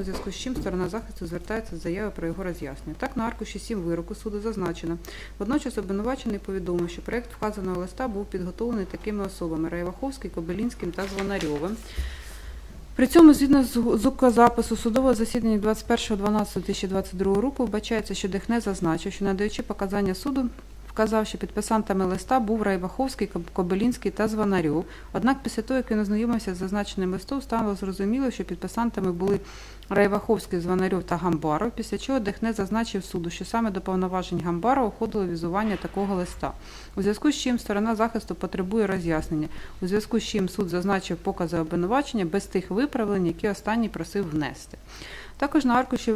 у зв'язку з чим сторона захисту звертається з заявою про його роз'яснення. Так, на аркуші 7 вироку суду зазначено. Водночас обвинувачений повідомив, що проект вказаного листа був підготовлений такими особами Райваховський, Кобилінським та Звонарьовим. При цьому, згідно з звукозапису судового засідання 21.12.2022 року, вбачається, що Дехне зазначив, що надаючи показання суду, вказав, що підписантами листа був Райваховський, Коб- Кобилінський та Звонарьов. Однак після того, як він ознайомився з зазначеним листом, стало зрозуміло, що підписантами були Райваховський, Звонарьов та Гамбаров, після чого Дехне зазначив суду, що саме до повноважень Гамбарова входило візування такого листа. У зв'язку з чим сторона захисту потребує роз'яснення, у зв'язку з чим суд зазначив покази обвинувачення без тих виправлень, які останній просив внести. Також на аркуші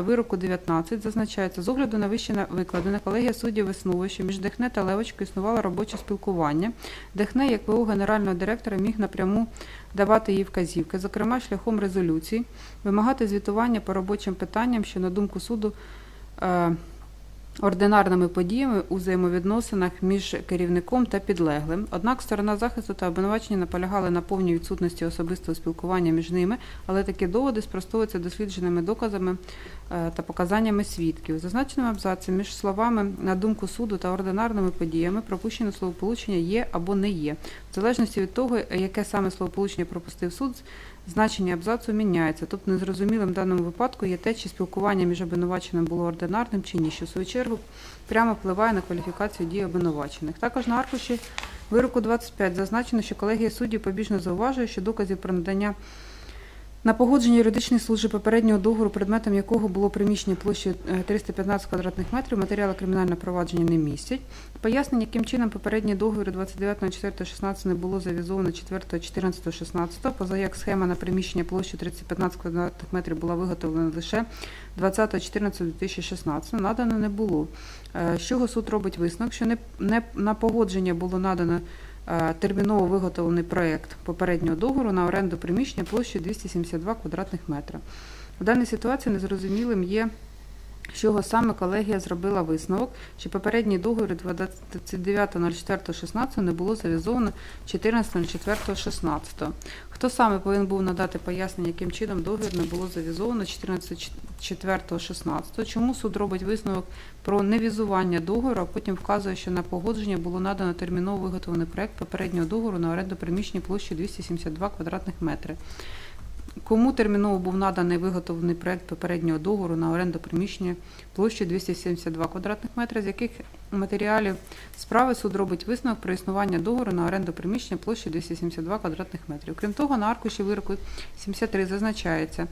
вироку 19 зазначається, з огляду на вище викладене, колегія суддів висновує, що між Дехне та Левочкою існувало робоче спілкування. Дехне, як ВО генерального директора, міг напряму давати їй вказівки, зокрема шляхом резолюцій, вимагати звітування по робочим питанням, що, на думку суду, е, ординарними подіями у взаємовідносинах між керівником та підлеглим. Однак сторона захисту та обвинувачення наполягали на повній відсутності особистого спілкування між ними, але такі доводи спростовуються дослідженими доказами е, та показаннями свідків. У зазначеному абзаці між словами на думку суду та ординарними подіями пропущено словополучення є або не є. В залежності від того, яке саме словополучення пропустив суд, значення абзацу міняється. Тобто незрозумілим в даному випадку є те, чи спілкування між обвинуваченим було ординарним чи ні, що в свою чергу прямо впливає на кваліфікацію дій обвинувачених. Також на аркуші вироку 25 зазначено, що колегія суддів побіжно зауважує, що доказів про надання на погодження юридичної служби попереднього договору, предметом якого було приміщення площею е, 315 квадратних метрів, матеріали кримінального провадження не містять. Пояснення, яким чином попередній договір 29.04.16 не було завізовано 4.14.16, поза як схема на приміщення площею 315 квадратних метрів була виготовлена лише 20.14.2016, надано не було. Е, З чого суд робить висновок, що не, не на погодження було надано е, терміново виготовлений проект попереднього договору на оренду приміщення площею 272 квадратних метра. В даній ситуації незрозумілим є, з чого саме колегія зробила висновок, що попередній договір 29.04.16 не було завізовано 14.04.16. Хто саме повинен був надати пояснення, яким чином договір не було завізовано 14.04.16? Чому суд робить висновок про невізування договору, а потім вказує, що на погодження було надано терміново виготовлений проект попереднього договору на оренду приміщення площею 272 квадратних метри. Кому терміново був наданий виготовлений проект попереднього договору на оренду приміщення площі 272 квадратних метри, з яких матеріалів справи суд робить висновок про існування договору на оренду приміщення площі 272 квадратних метрів. Крім того, на аркуші вироку 73 зазначається.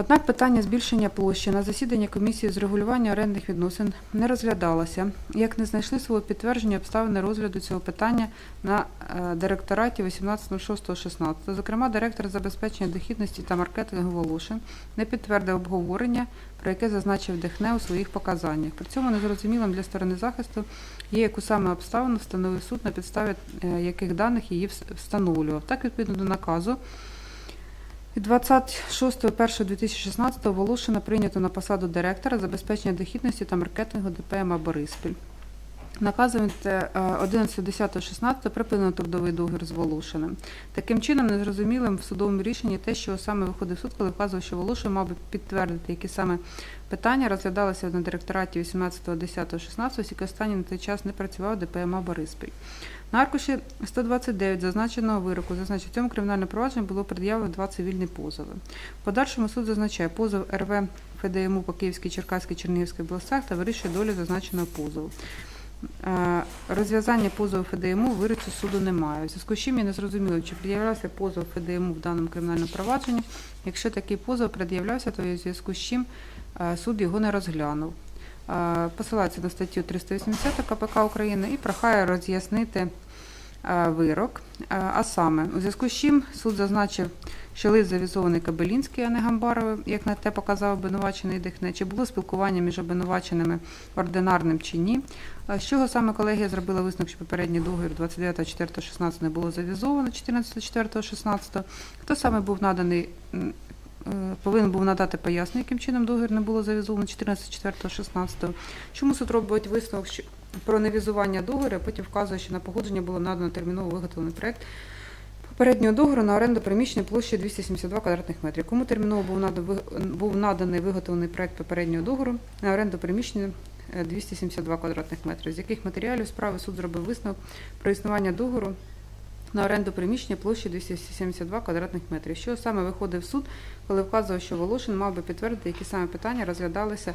Однак питання збільшення площі на засіданні комісії з регулювання орендних відносин не розглядалося, як не знайшли свого підтвердження обставини розгляду цього питання на е, директораті 18.06.16. Зокрема, директор забезпечення дохідності та маркетингу Волошин не підтвердив обговорення, про яке зазначив Дехне у своїх показаннях. При цьому незрозумілим для сторони захисту є, яку саме обставину встановив суд, на підставі е, яких даних її встановлював. Так, відповідно до наказу, 26.01.2016 Волошина прийнято на посаду директора забезпечення дохідності та маркетингу ДПМА Бориспіль. Наказом е, 11.10.16 припинено трудовий договір з Волошиним. Таким чином, незрозумілим в судовому рішенні те, що саме виходив суд, коли вказував, що Волошин мав би підтвердити, які саме питання розглядалися на директораті 18.10.16, оскільки останній на той час не працював ДПМА Бориспіль. На аркуші 129 зазначеного вироку зазначив, цьому кримінальному провадженні було пред'явлено два цивільні позови. В подальшому суд зазначає позов РВ ФДМУ по Київській, Черкаській, Чернігівській областях та вирішує долю зазначеного позову. Е, Розв'язання позову ФДМУ вирицю суду немає. У зв'язку з чим я не зрозуміло, чи пред'являвся позов ФДМУ в даному кримінальному провадженні. Якщо такий позов пред'являвся, то у зв'язку з чим е, суд його не розглянув. Е, Посилається на статтю 380 КПК України і прохає роз'яснити вирок. А саме, у зв'язку з чим суд зазначив, що лист завізований Кабелінський, а не Гамбаровим, як на те показав обвинувачений Дихне, чи було спілкування між обвинуваченими ординарним чи ні. З чого саме колегія зробила висновок, що попередній договір 29.04.16 не було завізовано 14.04.16. Хто саме був наданий, е, повинен був надати пояснення, яким чином договір не було завізовано 14.04.16. Чому суд робить висновок про невізування договору, а потім вказує, що на погодження було надано терміново виготовлений проект попереднього договору на оренду приміщення площі 272 квадратних метрів. Кому терміново був наданий, виготовлений проект попереднього договору на оренду приміщення е, 272 квадратних метрів, з яких матеріалів справи суд зробив висновок про існування договору на оренду приміщення площі 272 квадратних метрів. Що саме виходив суд, коли вказував, що Волошин мав би підтвердити, які саме питання розглядалися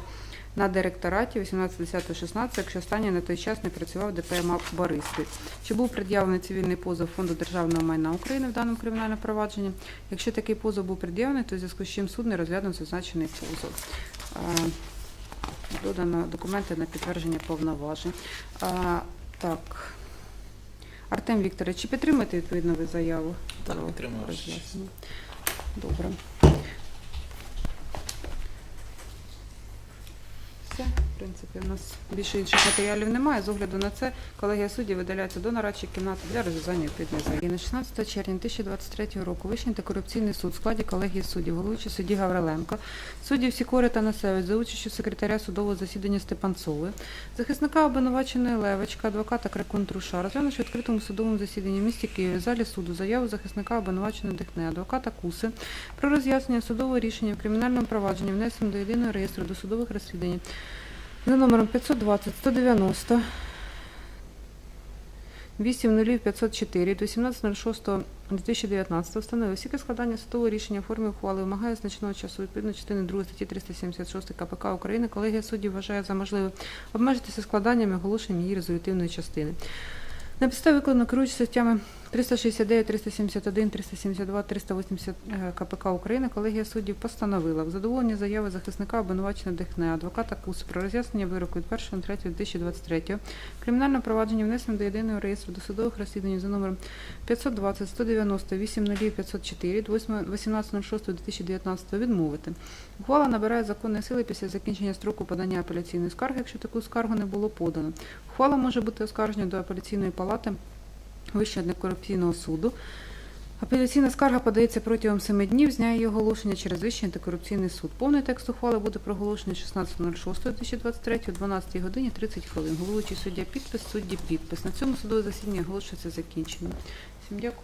на директораті 18.10.16, якщо останній на той час не працював ДПМА Бориспіль. Чи був пред'явлений цивільний позов Фонду державного майна України в даному кримінальному провадженні? Якщо такий позов був пред'явлений, то в зв'язку з чим суд не розглянув зазначений позов. Додано документи на підтвердження повноважень. Так. Артем Вікторович, чи підтримуєте відповідно ви заяву? Так, підтримую, роз'яснення? Добре. В принципі, у нас більше інших матеріалів немає. З огляду на це колегія суддів видаляється до нарадчої кімнати для розв'язання відповідної заяви. На 16 червня 2023 року Вищий антикорупційний суд в складі колегії суддів, головуючий судді Гавриленко, судді Сікори та Насевич за участю секретаря судового засідання Степанцової, захисника обвинуваченої Левочка, адвоката Крикун Труша, розглянувши в відкритому судовому засіданні в місті Києві залі суду заяву захисника обвинуваченої Дихне, адвоката Куси про роз'яснення судового рішення в кримінальному провадженні внесено до єдиного реєстру досудових розслідувань за номером 520 190 80504 до 17.06.2019 встановив, скільки складання судового рішення в формі ухвали вимагає значного часу відповідно частини 2 статті 376 КПК України, колегія суддів вважає за можливе обмежитися складанням і оголошенням її резолютивної частини. На підставі викладено керуючи статтями 369, 371, 372, 380 е, КПК України колегія суддів постановила в задоволенні заяви захисника обвинуваченого Дехне, адвоката Куси про роз'яснення вироку від 1.3.2023 кримінальне провадження внесено до єдиного реєстру досудових розслідувань за номером 520 190 80504 18.06.2019 відмовити. Ухвала набирає законної сили після закінчення строку подання апеляційної скарги, якщо таку скаргу не було подано. Ухвала може бути оскаржена до апеляційної палати Вищого антикорупційного суду. Апеляційна скарга подається протягом 7 днів з дня її оголошення через Вищий антикорупційний суд. Повний текст ухвали буде проголошений 16.06.2023 о 12 годині 30 хвилин. Головуючий суддя підпис, судді підпис. На цьому судове засідання оголошується закінченим. Всім дякую.